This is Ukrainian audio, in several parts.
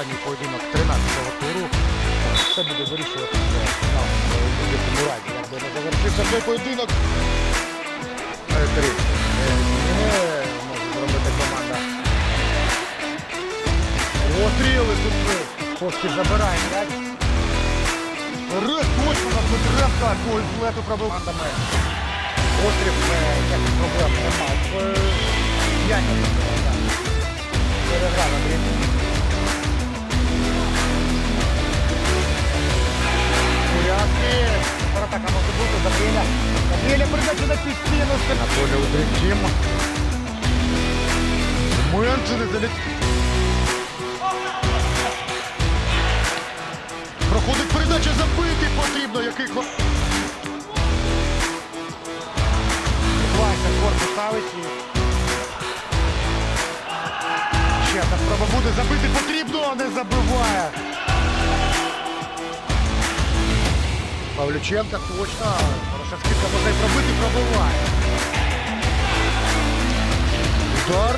останній поєдинок 13-го туру. Це буде вирішуватися на будь-якому разі. Якби не завершився цей поєдинок. Е, Три. Е, Не може зробити команда. Постріли тут е, Коски забирає м'яч. Рез точно на Дмитренка, гол з лету пробив командами. Острів е, ніяких проблем не мав. Е, Анатолій Удрівчим. Меншини заліт. Проходить передача забити потрібно. Який кла... Вася корпус ставить. Ще одна спроба буде забити потрібно, не забиває. Павлюченка точно. Хороша скидка може пробити, пробиває. Удар.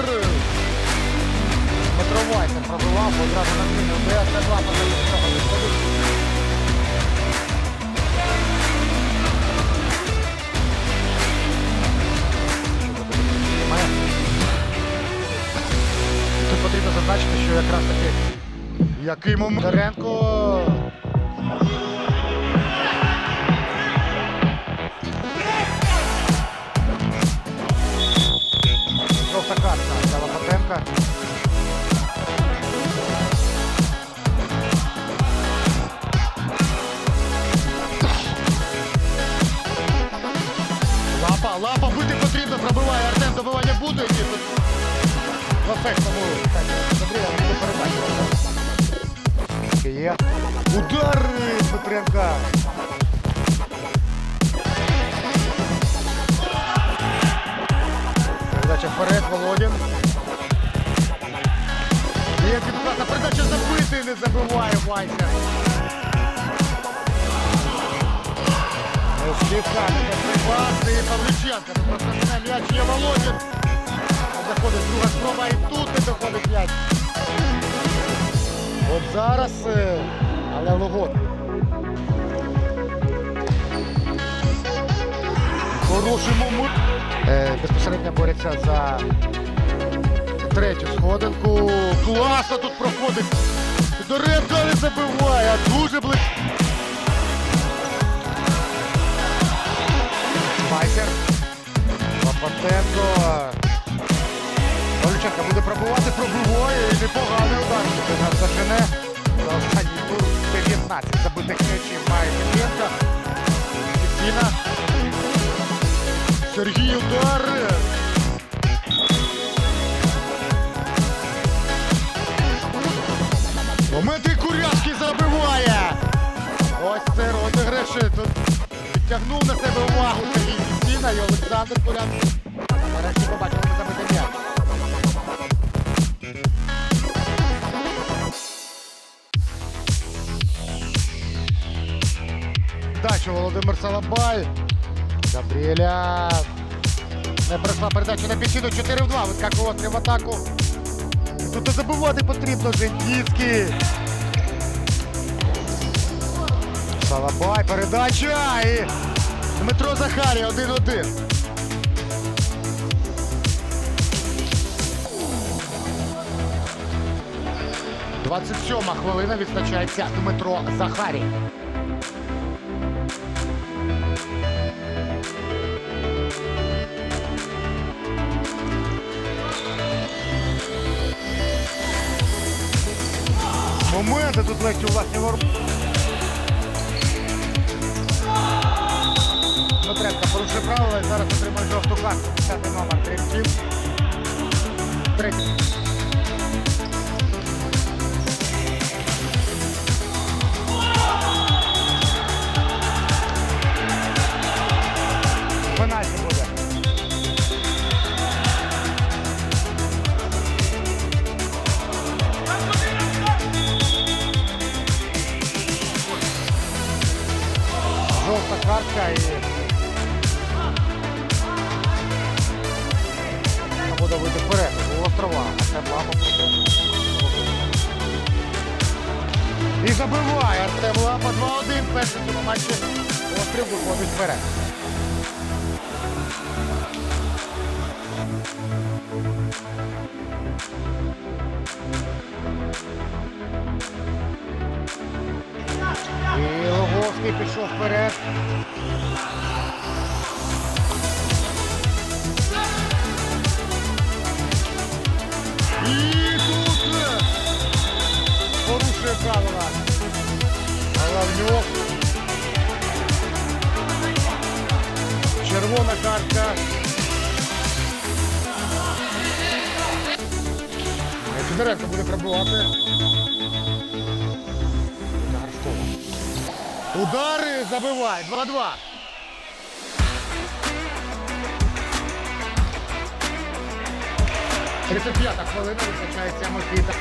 Дмитро Вайсер пробивав, бо одразу на зміну. БС-2 позаду цього виходить. Тут потрібно зазначити, що якраз таки який момент Даренко. Пробиває Артем, добивання буде. В ефектному Андрія буде передача. Є. Удар Дмитренка. Передача вперед, Володін. Є підката, передача забити, не забиває Вайся. Павлюченко. Тут просто м'яч є Володін. Заходить друга спроба і тут не доходить м'яч. От зараз, е, але Логот. Хороший момент. Безпосередньо борються за третю сходинку. Класно тут проходить. Доренко не забиває, дуже близько. Майкер. Лопатенко. Павлюченко буде пробувати, пробиває і непоганий удар. Нас зажене. За останній тур 19 забитих м'ячів має Петренко. Фіна. Сергій удар. Момент і Курявський забиває. Ось це розіграш. Тут підтягнув на себе увагу Сергій Фіна і Олександр Курявський. Нарешті побачили ми забити м'яч. Дача Володимир Салабай. Габріеля. Не пройшла передача на пічину 4 в 2. Вискакувати в атаку. Тут не забивати потрібно Жендіцький. Салабай, передача і Дмитро Захарій 1-1. Двадцять сьома хвилина відзначається Дмитро Захарій. Моменти тут легкі власні ворот. Дмитренко порушує правила і зараз отримає жовту картку. 10 номер 37. Третій. Пенальті буде. Жовта картка і І забиває Артем Лапа 2-1. Перший цьому матчі острів виходить вперед. І Логовський пішов вперед. Порушує правила. Головнюк. Червона картка. Федоренко буде пробувати. Удари забиває. 2-2. Тридцять п'ята хвилина визначається Микита.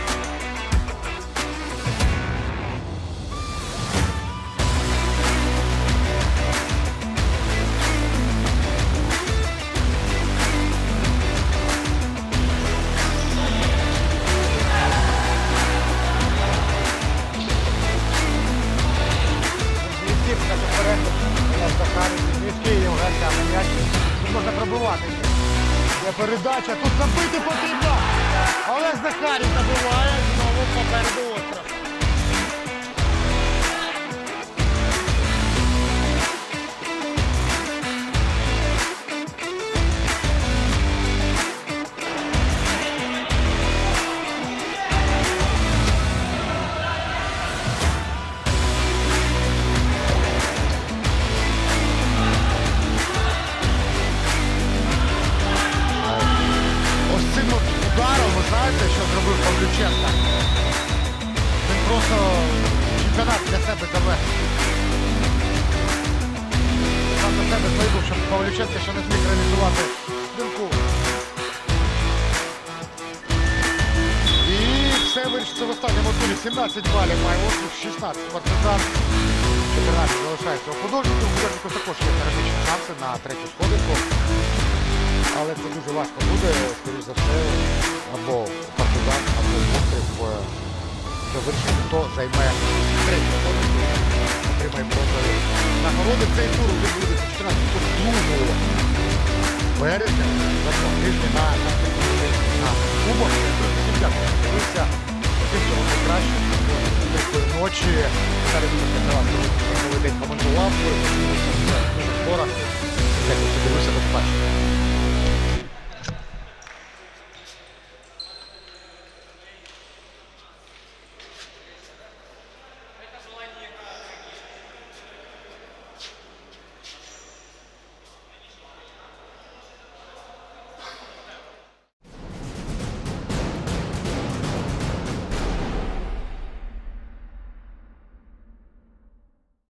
Євген м'яч. Тут можна пробивати. Є передача, тут забити потрібно. Олег Захарів забиває, знову попереду остров. Ударом, знаєте, що зробив Павлюченко? Він просто чемпіонат для себе завершив. Сам для себе вибув, щоб Павлюченко ще не зміг реалізувати думку. І все вирішиться в останньому турі. 17 балів має Острів, 16 партизан. 14 залишається у художників. У художників також є теоретичні шанси на третю сходинку. Але це дуже важко буде, скоріш за все, або партизан, або острів е, завершити, хто займе третю сходинку, отримає бронзові нагороди. Цей тур відбудеться 14 тур 2 березня, за два тижні на на кубок. Дівчата, дивіться, всім всього. Тихої ночі. Далі буде працювати новий день командував. Дуже скоро. Дякую, що дивився, до.